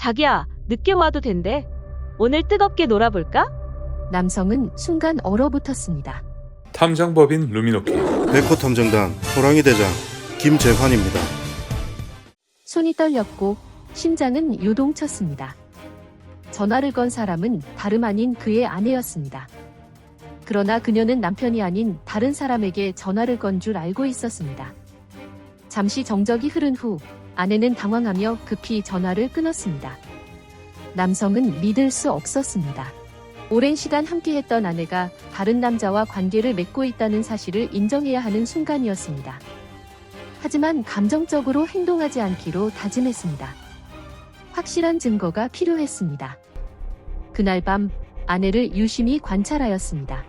자기야, 늦게 와도 된대. 오늘 뜨겁게 놀아볼까? 남성은 순간 얼어붙었습니다. 탐정법인 루미노키 백호 탐정단 호랑이 대장 김재환입니다. 손이 떨렸고 심장은 요동쳤습니다. 전화를 건 사람은 다름 아닌 그의 아내였습니다. 그러나 그녀는 남편이 아닌 다른 사람에게 전화를 건 줄 알고 있었습니다. 잠시 정적이 흐른 후 아내는 당황하며 급히 전화를 끊었습니다. 남성은 믿을 수 없었습니다. 오랜 시간 함께했던 아내가 다른 남자와 관계를 맺고 있다는 사실을 인정해야 하는 순간이었습니다. 하지만 감정적으로 행동하지 않기로 다짐했습니다. 확실한 증거가 필요했습니다. 그날 밤 아내를 유심히 관찰하였습니다.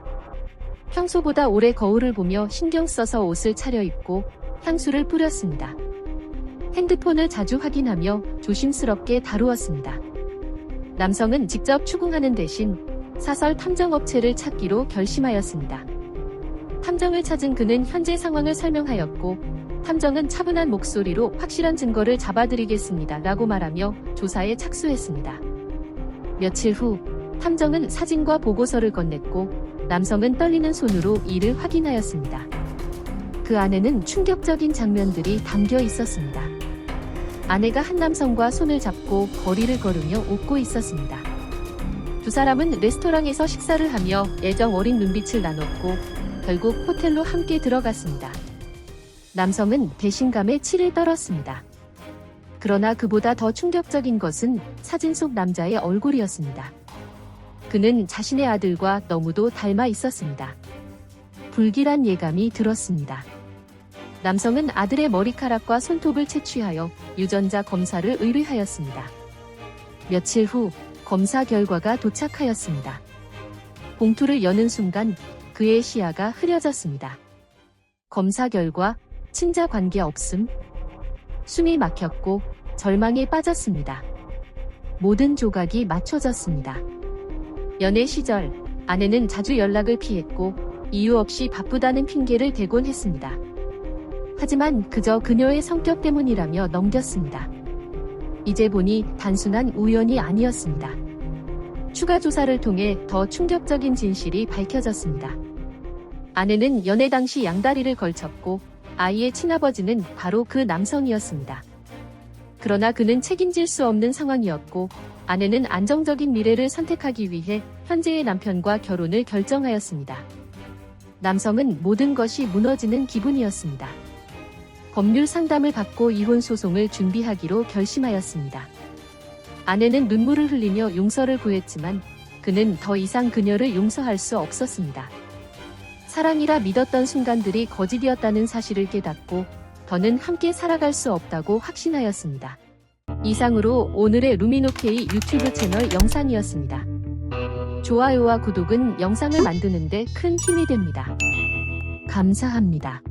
평소보다 오래 거울을 보며 신경 써서 옷을 차려입고 향수를 뿌렸습니다. 핸드폰을 자주 확인하며 조심스럽게 다루었습니다. 남성은 직접 추궁하는 대신 사설 탐정업체를 찾기로 결심하였습니다. 탐정을 찾은 그는 현재 상황을 설명하였고 탐정은 차분한 목소리로 확실한 증거를 잡아드리겠습니다. 라고 말하며 조사에 착수했습니다. 며칠 후 탐정은 사진과 보고서를 건넸고 남성은 떨리는 손으로 이를 확인하였습니다. 그 안에는 충격적인 장면들이 담겨 있었습니다. 아내가 한 남성과 손을 잡고 거리를 걸으며 웃고 있었습니다. 두 사람은 레스토랑에서 식사를 하며 애정 어린 눈빛을 나눴고 결국 호텔로 함께 들어갔습니다. 남성은 배신감에 치를 떨었습니다. 그러나 그보다 더 충격적인 것은 사진 속 남자의 얼굴이었습니다. 그는 자신의 아들과 너무도 닮아 있었습니다. 불길한 예감이 들었습니다. 남성은 아들의 머리카락과 손톱을 채취하여 유전자 검사를 의뢰하였습니다. 며칠 후 검사 결과가 도착하였습니다. 봉투를 여는 순간 그의 시야가 흐려졌습니다. 검사 결과 친자 관계 없음. 숨이 막혔고 절망에 빠졌습니다. 모든 조각이 맞춰졌습니다. 연애 시절 아내는 자주 연락을 피했고 이유 없이 바쁘다는 핑계를 대곤 했습니다. 하지만 그저 그녀의 성격 때문이라며 넘겼습니다. 이제 보니 단순한 우연이 아니었습니다. 추가 조사를 통해 더 충격적인 진실이 밝혀졌습니다. 아내는 연애 당시 양다리를 걸쳤고 아이의 친아버지는 바로 그 남성이었습니다. 그러나 그는 책임질 수 없는 상황이었고 아내는 안정적인 미래를 선택하기 위해 현재의 남편과 결혼을 결정하였습니다. 남성은 모든 것이 무너지는 기분이었습니다. 법률 상담을 받고 이혼 소송을 준비하기로 결심하였습니다. 아내는 눈물을 흘리며 용서를 구했지만 그는 더 이상 그녀를 용서할 수 없었습니다. 사랑이라 믿었던 순간들이 거짓이었다는 사실을 깨닫고 더는 함께 살아갈 수 없다고 확신하였습니다. 이상으로 오늘의 루미노케이 유튜브 채널 영상이었습니다. 좋아요와 구독은 영상을 만드는데 큰 힘이 됩니다. 감사합니다.